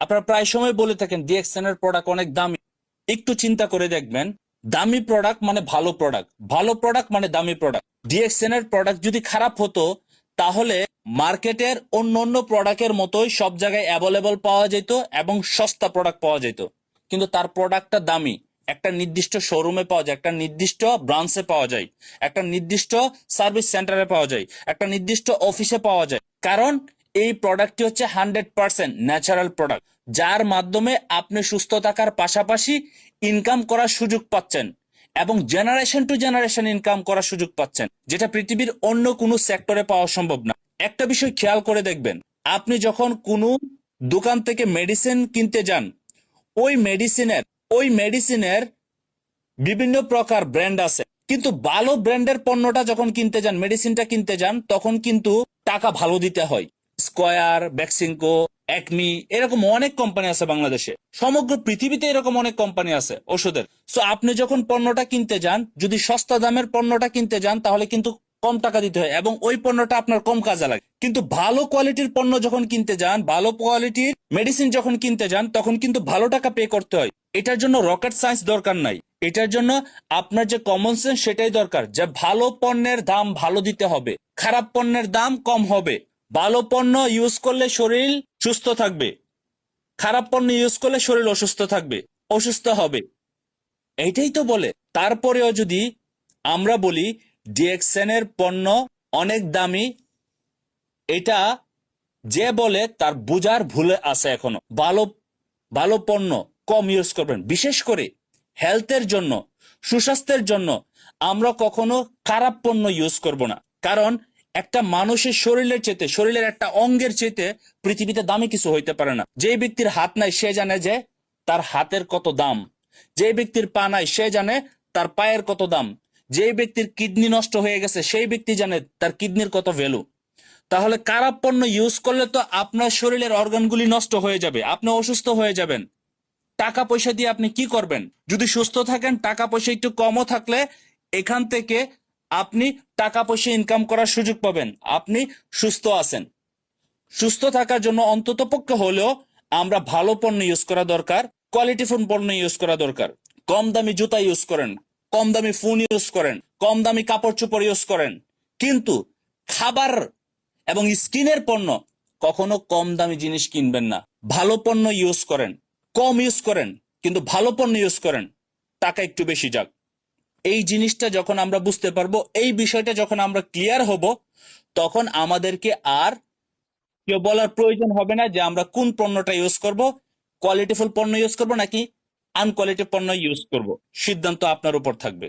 আপনারা প্রায় সময় বলে থাকেন ডিএক্সএন এর প্রোডাক্ট অনেক দামি। একটু চিন্তা করে দেখবেন, দামি প্রোডাক্ট মানে ভালো প্রোডাক্ট ভালো প্রোডাক্ট মানে দামি প্রোডাক্ট ডিএক্সএন এর প্রোডাক্ট যদি খারাপ হতো, তাহলে মার্কেটের অন্য অন্য প্রোডাক্টের মতোই সব জায়গায় অ্যাভেলেবল পাওয়া যেত এবং সস্তা প্রোডাক্ট পাওয়া যেত। কিন্তু তার প্রোডাক্টটা দামি। একটা নির্দিষ্ট শোরুমে পাওয়া যায়, একটা নির্দিষ্ট ব্রাঞ্চে পাওয়া যায়, একটা নির্দিষ্ট সার্ভিস সেন্টারে পাওয়া যায়, একটা নির্দিষ্ট অফিসে পাওয়া যায়। কারণ এই প্রোডাক্টটি হচ্ছে হান্ড্রেড পার্সেন্ট ন্যাচারাল প্রোডাক্ট যার মাধ্যমে আপনি সুস্থ থাকার পাশাপাশি ইনকাম করার সুযোগ পাচ্ছেন এবং জেনারেশন টু জেনারেশন ইনকাম করার সুযোগ পাচ্ছেন, যেটা পৃথিবীর অন্য কোনো সেক্টরে পাওয়া সম্ভব না। একটা বিষয় খেয়াল করে দেখবেন, আপনি যখন কোনো দোকান থেকে মেডিসিন কিনতে যান, ওই মেডিসিনের ওই মেডিসিনের বিভিন্ন প্রকার ব্র্যান্ড আছে। কিন্তু ভালো ব্র্যান্ডের পণ্যটা যখন কিনতে যান মেডিসিনটা কিনতে যান, তখন কিন্তু টাকা ভালো দিতে হয়। স্কয়ার ভ্যাকসিনকো একমি, এরকম অনেক কোম্পানি আছে বাংলাদেশে। সমগ্র পৃথিবীতে এরকম অনেক কোম্পানি আছে ওষুধের। সো আপনি যখন পণ্যটা কিনতে যান, যদি সস্তা দামের পণ্যটা কিনতে যান, তাহলে কিন্তু কম টাকা দিতে হয় এবং ওই পণ্যটা আপনার কম কাজে লাগে। কিন্তু ভালো কোয়ালিটির পণ্য যখন কিনতে যান, ভালো কোয়ালিটির মেডিসিন যখন কিনতে যান, তখন কিন্তু ভালো টাকা পে করতে হয়। এটার জন্য রকেট সায়েন্স দরকার নাই। এটার জন্য আপনার যে কমন সেন্স সেটাই দরকার যে ভালো পণ্যের দাম ভালো দিতে হবে। খারাপ পণ্যের দাম কম হবে। ভালো পণ্য ইউজ করলে শরীর সুস্থ থাকবে। খারাপ পণ্য ইউজ করলে শরীর অসুস্থ থাকবে, অসুস্থ হবে। এইটাই তো বলে। তারপরেও যদি আমরা বলি ডিএক্সএন এর পণ্য অনেক দামি, এটা যে বলে তার বুঝার ভুলে আছে এখনও। ভালো ভালো পণ্য কম ইউজ করবেন। বিশেষ করে হেলথের জন্য, সুস্বাস্থ্যের জন্য আমরা কখনো খারাপ পণ্য ইউজ করব না। কারণ একটা মানুষের শরীরের চেতে শরীরের একটা অঙ্গের চেতে পৃথিবীতে দামি কিছু হইতে পারে না। যে ব্যক্তির হাত নাই, সে জানে যে তার হাতের কত দাম। যে ব্যক্তির পা নাই, সে জানে তার পায়ের কত দাম। যে ব্যক্তির কিডনি নষ্ট হয়ে গেছে, সেই ব্যক্তি জানে তার কিডনির কত ভ্যালু তাহলে খারাপ পণ্য ইউজ করলে তো আপনার শরীরের অর্গানগুলি নষ্ট হয়ে যাবে, আপনি অসুস্থ হয়ে যাবেন। টাকা পয়সা দিয়ে আপনি কি করবেন? যদি সুস্থ থাকেন, টাকা পয়সা একটু কমও থাকলে এখান থেকে আপনি টাকা পয়সা ইনকাম করার সুযোগ পাবেন। আপনি সুস্থ আছেন। সুস্থ থাকার জন্য অন্তত পক্ষে হলেও আমরা ভালো পণ্য ইউজ করা দরকার কোয়ালিটিফুল পণ্য ইউজ করা দরকার। কম দামি জুতা ইউজ করেন, কম দামি ফোন ইউজ করেন, কম দামি কাপড় চোপড় ইউজ করেন। কিন্তু খাবার এবং স্কিনের পণ্য কখনো কম দামি জিনিস কিনবেন না। ভালো পণ্য ইউজ করেন, কম ইউজ করেন, কিন্তু ভালো পণ্য ইউজ করেন। টাকা একটু বেশি যাক। এই জিনিসটা যখন আমরা বুঝতে পারব, এই বিষয়টা যখন আমরা ক্লিয়ার হব, তখন আমাদেরকে আর কেউ বলার প্রয়োজন হবে না যে আমরা কোন পণ্যটা ইউজ করব কোয়ালিটিফুল পণ্য ইউজ করব নাকি আনকোয়ালিটি পণ্য ইউজ করব। সিদ্ধান্ত আপনার উপর থাকবে।